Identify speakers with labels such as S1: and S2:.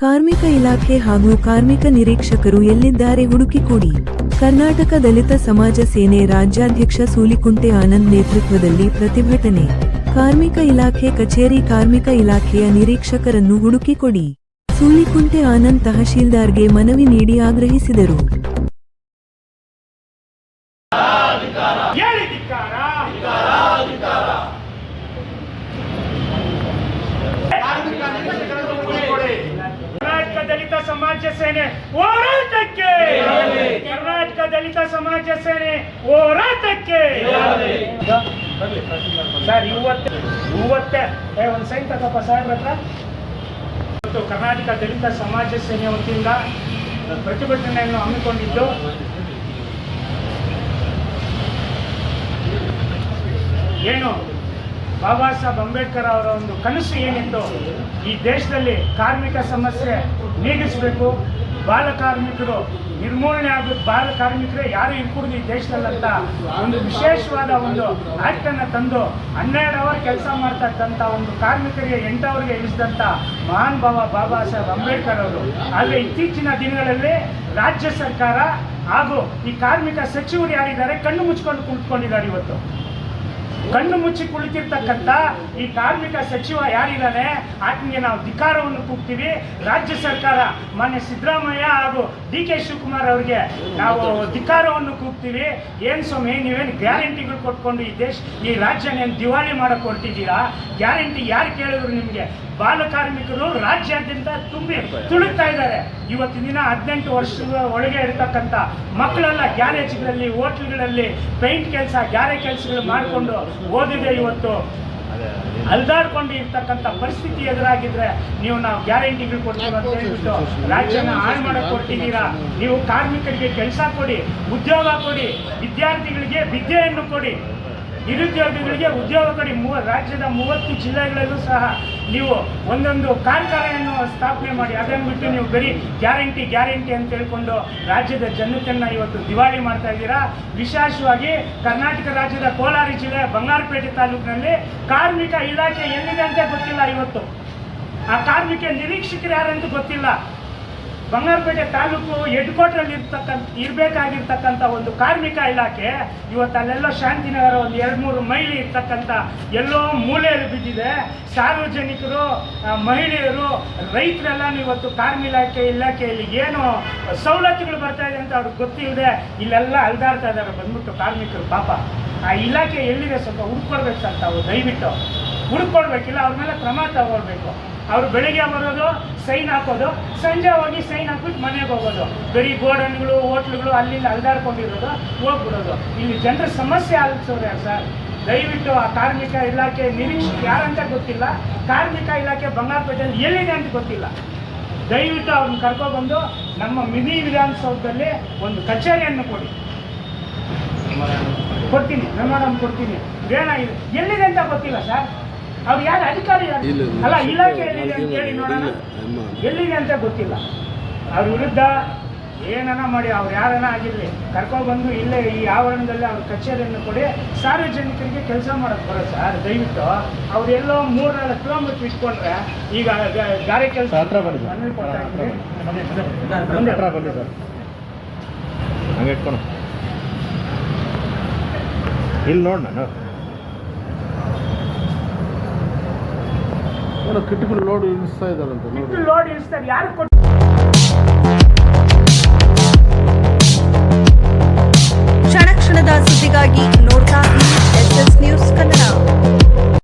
S1: ಕಾರ್ಮಿಕ ಇಲಾಖೆ ಹಾಗೂ ಕಾರ್ಮಿಕ ನಿರೀಕ್ಷಕರು ಎಲ್ಲಿದ್ದಾರೆ ಹುಡುಕಿಕೊಡಿ. ಕರ್ನಾಟಕ ದಲಿತ ಸಮಾಜ ಸೇನೆ ರಾಜ್ಯಾಧ್ಯಕ್ಷ ಸೂಲಿಕುಂಟೆ ಆನಂದ್ ನೇತೃತ್ವದಲ್ಲಿ ಪ್ರತಿಭಟನೆ. ಕಾರ್ಮಿಕ ಇಲಾಖೆ ಕಚೇರಿ ಕಾರ್ಮಿಕ ಇಲಾಖೆಯ ನಿರೀಕ್ಷಕರನ್ನು ಹುಡುಕಿಕೊಡಿ. ಸೂಲಿಕುಂಟೆ ಆನಂದ್ ತಹಶೀಲ್ದಾರ್ಗೆ ಮನವಿ ನೀಡಿ ಆಗ್ರಹಿಸಿದರು
S2: ಹೇಳಿ ಧಿಕ್ಕಾರ ಕರ್ನಾಟಕ ದಲಿತ ಸಮಾಜ ಸೇನೆ ಹೋರಾಟಕ್ಕೆ. ಕರ್ನಾಟಕ ದಲಿತ ಸಮಾಜ ಸೇನೆ ಹೋರಾಟಕ್ಕೆ. ಸರ್ ಇವತ್ತೆ ಇವತ್ತೆ. ಒಂದು ಸೈನ್ ತಗೋಪ್ಪ ಸಾಹೇಬ್ರ ಹತ್ರ. ಇವತ್ತು ಕರ್ನಾಟಕ ದಲಿತ ಸಮಾಜ ಸೇನೆ ವತಿಯಿಂದ ಪ್ರತಿಭಟನೆಯನ್ನು ಹಮ್ಮಿಕೊಂಡಿದ್ದು. ಏನು? ಬಾಬಾ ಸಾಹೇಬ್ ಅಂಬೇಡ್ಕರ್ ಅವರ ಒಂದು ಕನಸು ಏನಿತ್ತು ಈ ದೇಶದಲ್ಲಿ ಕಾರ್ಮಿಕ ಸಮಸ್ಯೆ ನೀಗಿಸಬೇಕು. ಬಾಲ ಕಾರ್ಮಿಕರು ನಿರ್ಮೂಲನೆ ಆಗಬೇಕು ಬಾಲ ಕಾರ್ಮಿಕರೇ ಯಾರು ಇರ್ಕೂಡ್ದು ಈ ದೇಶದಲ್ಲಂತ ಒಂದು ವಿಶೇಷವಾದ ಒಂದು ಆಕ್ಟ್ ಅನ್ನ ತಂದು ಹನ್ನೆರಡು ಅವರ್ ಕೆಲಸ ಮಾಡ್ತಕ್ಕಂಥ ಒಂದು ಕಾರ್ಮಿಕರಿಗೆ ಎಂಟು ಅವರ್ಗೆ ಇಳಿಸಿದಂಥ ಮಹಾನ್ ಬಾಬಾ ಬಾಬಾ ಸಾಹೇಬ್ ಅಂಬೇಡ್ಕರ್ ಅವರು. ಆದರೆ ಇತ್ತೀಚಿನ ದಿನಗಳಲ್ಲಿ ರಾಜ್ಯ ಸರ್ಕಾರ ಹಾಗೂ ಈ ಕಾರ್ಮಿಕ ಸಚಿವರು ಯಾರಿದ್ದಾರೆ ಕಣ್ಣು ಮುಚ್ಕೊಂಡು ಕುಂತ್ಕೊಂಡಿದ್ದಾರೆ ಇವತ್ತು. ಕಣ್ಣು ಮುಚ್ಚಿ ಕುಳಿತಿರ್ತಕ್ಕಂಥ ಈ ಕಾರ್ಮಿಕ ಸಚಿವ ಯಾರಿದ್ದಾನೆ? ಆತನಿಗೆ ನಾವು ಧಿಕಾರವನ್ನು ಕೂಗ್ತೀವಿ. ರಾಜ್ಯ ಸರ್ಕಾರ ಮಾನ್ಯ ಸಿದ್ದರಾಮಯ್ಯ ಹಾಗೂ ಡಿ ಕೆ ಶಿವಕುಮಾರ್ ಅವರಿಗೆ ನಾವು ಧಿಕಾರವನ್ನು ಕೂಗ್ತೀವಿ. ಏನು ಸ್ವಾಮಿ, ನೀವೇನು ಗ್ಯಾರಂಟಿಗಳು ಕೊಟ್ಕೊಂಡು ಈ ದೇಶ, ಈ ರಾಜ್ಯನೇನು ದಿವಾಳಿ ಮಾಡಕ್ಕೆ ಹೊರಟಿದ್ದೀರಾ? ಗ್ಯಾರಂಟಿ ಯಾರು ಕೇಳಿದ್ರು ನಿಮಗೆ? ಬಾಲ ಕಾರ್ಮಿಕರು ರಾಜ್ಯಾದ್ಯಂತ ತುಂಬಿ ತುಳುಕ್ತಾ ಇದ್ದಾರೆ. ಇವತ್ತಿನ ದಿನ ಹದಿನೆಂಟು ವರ್ಷದ ಒಳಗೆ ಇರ್ತಕ್ಕಂಥ ಮಕ್ಕಳೆಲ್ಲ ಗ್ಯಾರೇಜ್ಗಳಲ್ಲಿ ಹೋಟ್ಲ್ಗಳಲ್ಲಿ ಪೇಂಟ್ ಕೆಲಸ ಗ್ಯಾರೇಜ್ ಕೆಲಸಗಳು ಮಾಡಿಕೊಂಡು ಓದಿದೆ ಇವತ್ತು. ಅಲ್ದಾಡ್ಕೊಂಡು ಇರ್ತಕ್ಕಂಥ ಪರಿಸ್ಥಿತಿ ಎದುರಾಗಿದ್ರೆ ನೀವು ನಾವು ಗ್ಯಾರಂಟಿಗಳು ಕೊಡ್ತೀವಿ ಅಂತ ಹೇಳ್ಬಿಟ್ಟು ರಾಜ್ಯನ ಹಾಳು ಮಾಡಕ್ಕೆ ಕೊಟ್ಟಿದ್ದೀರಾ ನೀವು ಕಾರ್ಮಿಕರಿಗೆ ಕೆಲಸ ಕೊಡಿ, ಉದ್ಯೋಗ ಕೊಡಿ, ವಿದ್ಯಾರ್ಥಿಗಳಿಗೆ ವಿದ್ಯೆಯನ್ನು ಕೊಡಿ. ನಿರುದ್ಯೋಗಿಗಳಿಗೆ ಉದ್ಯೋಗ ಕೊಡಿ. ಮೂವ ರಾಜ್ಯದ ಮೂವತ್ತು ಜಿಲ್ಲೆಗಳಲ್ಲೂ ಸಹ ನೀವು ಒಂದೊಂದು ಕಾರ್ಖಾನೆಯನ್ನು ಸ್ಥಾಪನೆ ಮಾಡಿ. ಅದನ್ನು ಬಿಟ್ಟು ನೀವು ಬರೀ ಗ್ಯಾರಂಟಿ ಗ್ಯಾರಂಟಿ ಅಂತ ಹೇಳ್ಕೊಂಡು ರಾಜ್ಯದ ಜನತೆಯನ್ನು ಇವತ್ತು ದಿವಾಳಿ ಮಾಡ್ತಾ ಇದ್ದೀರಾ? ವಿಶೇಷವಾಗಿ ಕರ್ನಾಟಕ ರಾಜ್ಯದ ಕೋಲಾರ ಜಿಲ್ಲೆ ಬಂಗಾರಪೇಟೆ ತಾಲೂಕಿನಲ್ಲಿ ಕಾರ್ಮಿಕ ಇಲಾಖೆ ಎಲ್ಲಿದೆ ಅಂತ ಗೊತ್ತಿಲ್ಲ ಇವತ್ತು. ಆ ಕಾರ್ಮಿಕ ನಿರೀಕ್ಷಕರು ಯಾರಂತೂ ಗೊತ್ತಿಲ್ಲ. ಬಂಗಾರಪೇಟೆ ತಾಲೂಕು ಹೆಡ್ ಕ್ವಾರ್ಟರ್ ಇರ್ತಕ್ಕಂಥ ಇರಬೇಕಾಗಿರ್ತಕ್ಕಂಥ ಒಂದು ಕಾರ್ಮಿಕ ಇಲಾಖೆ ಇವತ್ತು ಅಲ್ಲೆಲ್ಲ ಶಾಂತಿನಗರ ಒಂದು ಎರಡು ಮೂರು ಮೈಲಿ ಇರ್ತಕ್ಕಂಥ ಎಲ್ಲೋ ಮೂಲೆಯಲ್ಲಿ ಬಿದ್ದಿದೆ. ಸಾರ್ವಜನಿಕರು ಮಹಿಳೆಯರು ರೈತರೆಲ್ಲ ಇವತ್ತು ಕಾರ್ಮಿಕ ಇಲಾಖೆ ಇಲಾಖೆಯಲ್ಲಿ ಏನು ಸವಲತ್ತುಗಳು ಬರ್ತಾ ಇದೆ ಅಂತ ಅವ್ರಿಗೆ ಗೊತ್ತಿಲ್ಲದೆ ಇಲ್ಲೆಲ್ಲ ಅಲ್ದಾಡ್ತಾ ಇದ್ದಾರೆ. ಬಂದ್ಬಿಟ್ಟು ಕಾರ್ಮಿಕರು ಪಾಪ. ಆ ಇಲಾಖೆ ಎಲ್ಲಿದೆ ಸ್ವಲ್ಪ ಹುಡ್ಕೊಳ್ಬೇಕು ಸರ್ ತಾವು ದಯವಿಟ್ಟು. ಹುಡ್ಕೊಡ್ಬೇಕಿಲ್ಲ ಅವ್ರ ಮೇಲೆ ಕ್ರಮ ತಗೊಳ್ಬೇಕು. ಅವ್ರು ಬೆಳಿಗ್ಗೆ ಬರೋದು ಸೈನ್ ಹಾಕೋದು, ಸಂಜೆ ಹೋಗಿ ಸೈನ್ ಹಾಕ್ಬಿಟ್ಟು ಮನೆಗೆ ಹೋಗೋದು. ಬರೀ ಗೋಡನ್ಗಳು, ಹೋಟ್ಲುಗಳು ಅಲ್ಲಿಂದ ಅಲ್ದಾಡ್ಕೊಂಡಿರೋದು, ಹೋಗ್ಬಿಡೋದು. ಇಲ್ಲಿ ಜನರ ಸಮಸ್ಯೆ ಆಲಿಸೋರು ಸರ್? ದಯವಿಟ್ಟು ಆ ಕಾರ್ಮಿಕ ಇಲಾಖೆ ನಿರೀಕ್ಷೆ ಯಾರಂತ ಗೊತ್ತಿಲ್ಲ. ಕಾರ್ಮಿಕ ಇಲಾಖೆ ಬಂಗಾರಪೇಟೆಯಲ್ಲಿ ಎಲ್ಲಿದೆ ಅಂತ ಗೊತ್ತಿಲ್ಲ. ದಯವಿಟ್ಟು ಅವ್ರನ್ನ ಕರ್ಕೊಬಂದು ನಮ್ಮ ಮಿನಿ ವಿಧಾನಸೌಧದಲ್ಲಿ ಒಂದು ಕಚೇರಿಯನ್ನು ಕೊಡಿ. ಕೊಡ್ತೀನಿ, ಮೆಮೊರಂ ಕೊಡ್ತೀನಿ. ಏನಾಗಿದೆ? ಎಲ್ಲಿದೆ ಅಂತ ಗೊತ್ತಿಲ್ಲ ಸರ್? ಅವ್ರು ಯಾರು ಅಧಿಕಾರಿ ಯಾರು? ಅಲ್ಲ
S3: ಇಲ್ಲ.
S2: ಇಲಾಖೆ ಎಲ್ಲಿದೆ ಅಂತ ಹೇಳಿ ನೋಡೋಣ. ಎಲ್ಲಿದೆ ಅಂತ ಗೊತ್ತಿಲ್ಲ. ಅವ್ರ ವಿರುದ್ಧ ಏನನ ಮಾಡಿ ಅವ್ರು ಯಾರನ ಆಗಿರಲಿ ಕರ್ಕೊಬಂದು ಇಲ್ಲೇ ಈ ಆವರಣದಲ್ಲಿ ಅವ್ರ ಕಚೇರಿಯನ್ನು ಕೊಡಿ. ಸಾರ್ವಜನಿಕರಿಗೆ ಕೆಲಸ ಮಾಡೋಕ್ಕೆ ಬರೋ ಸರ್ ದಯವಿಟ್ಟು. ಅವ್ರು ಎಲ್ಲೋ ಮೂರು ನಾಲ್ಕು ಕಿಲೋಮೀಟರ್ ಇಟ್ಕೊಂಡ್ರೆ ಈಗ ಗಾರೆ ಕೆಲಸ
S4: ಹತ್ರ ಬನ್ನಿ ಬನ್ನಿ. ಸರ್ ಹಂಗೆ ಇಟ್ಕೊಣ. ಇಲ್ಲಿ ನೋಡ್
S3: ಕಿಟಕಿಲು ಲೋಡ್ ಇಳಿಸ್ತಾ ಇದ್ದಾರಂತೆ ನೋಡಿ
S2: ಲೋಡ್ ಇಳಿಸ್ತಾರೆ ಯಾರು